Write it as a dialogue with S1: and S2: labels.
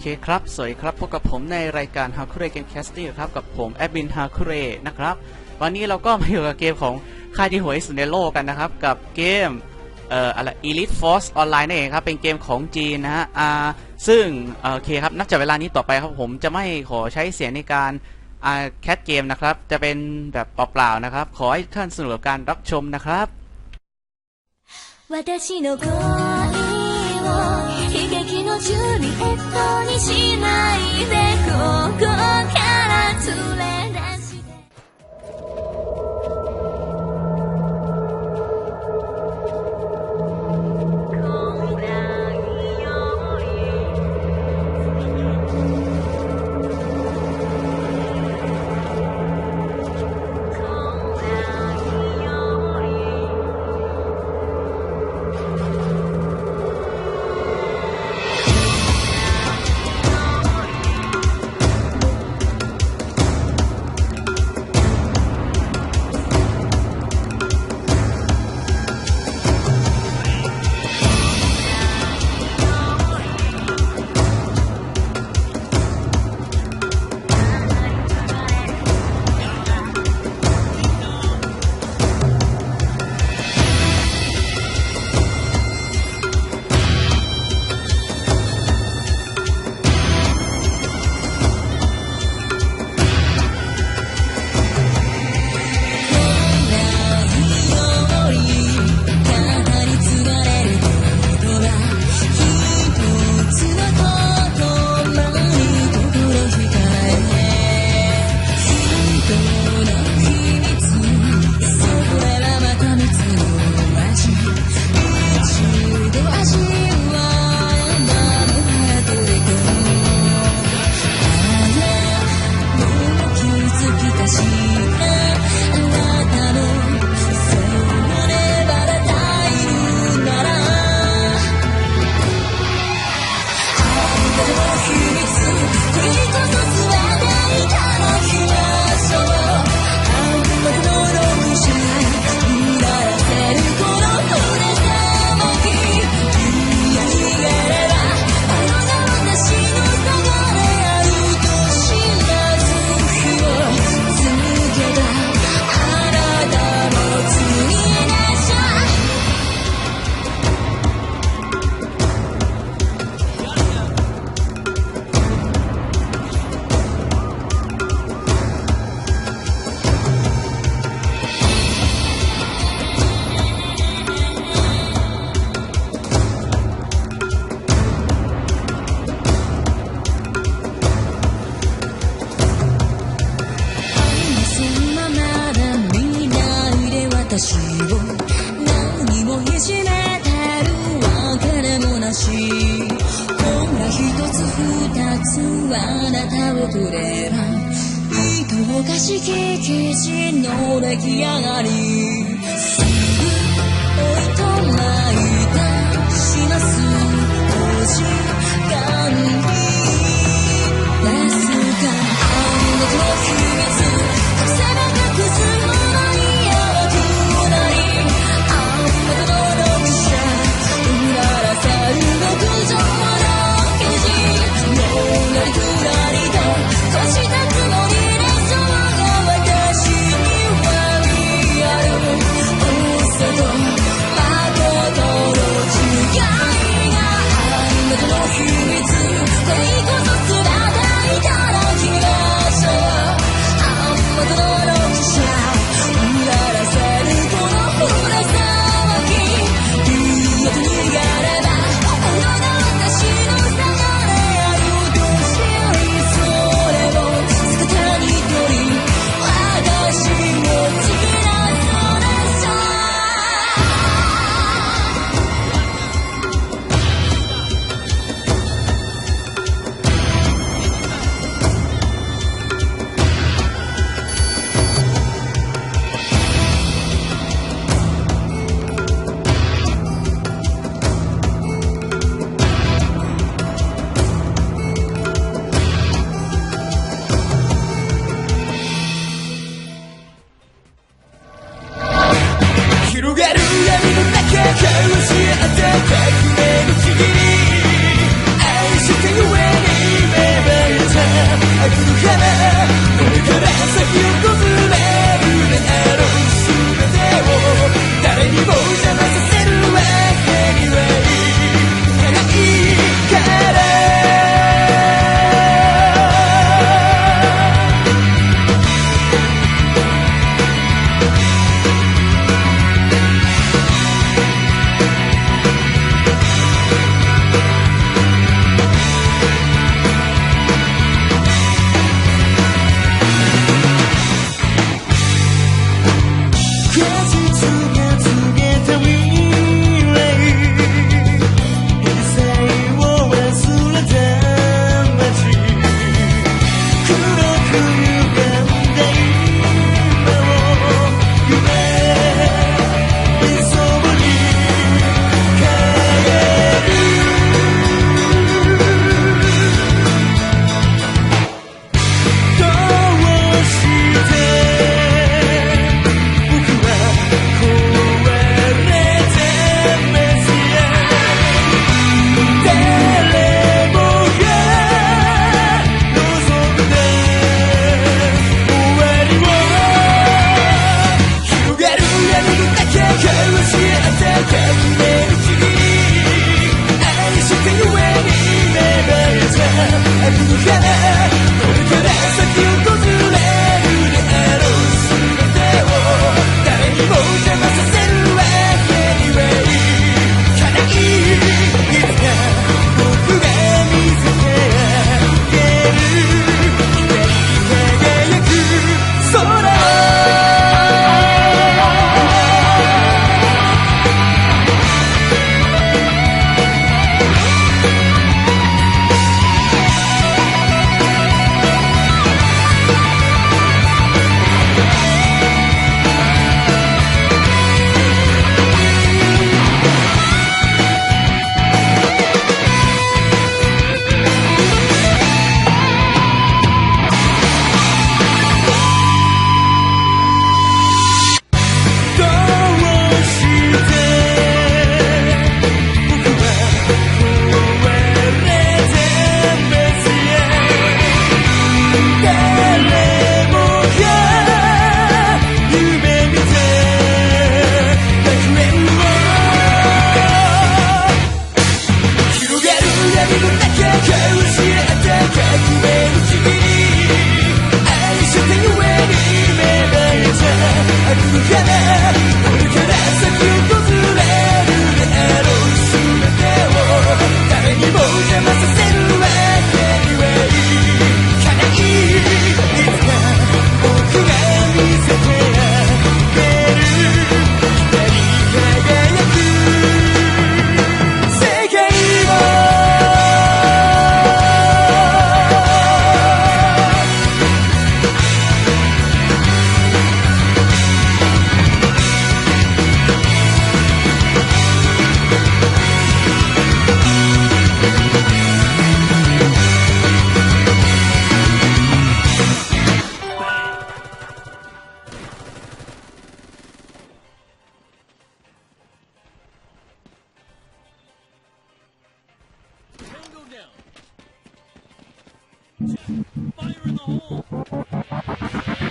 S1: เคครับ สวัสดีครับ พบกับผมในรายการ h a k u r e Game Casting ครับ กับผมแอดบิน h a k u r e นะครับ วันนี้เราก็มาอยู่กับเกมของค่ายที่หวยสุดในโลกกันนะครับ กับเกม เอ่อ อะไร Elite Force Online นั่นเองครับ เป็นเกมของจีนนะฮะ อ่า ซึ่งโอเคครับ นับจากเวลานี้ต่อไปครับผมจะไม่ขอใช้เสียงในการ อ่า แคสเกมนะครับ จะเป็นแบบเปล่าๆนะครับ ขอให้ท่านสนุกกับารรับชมนะครับ
S2: ジュリエットにしないでここから連れあなたをくれば糸をかし聞き地の出来上がり。すぐ追いとまいたします。お時間にですがあなた Fire in the hole!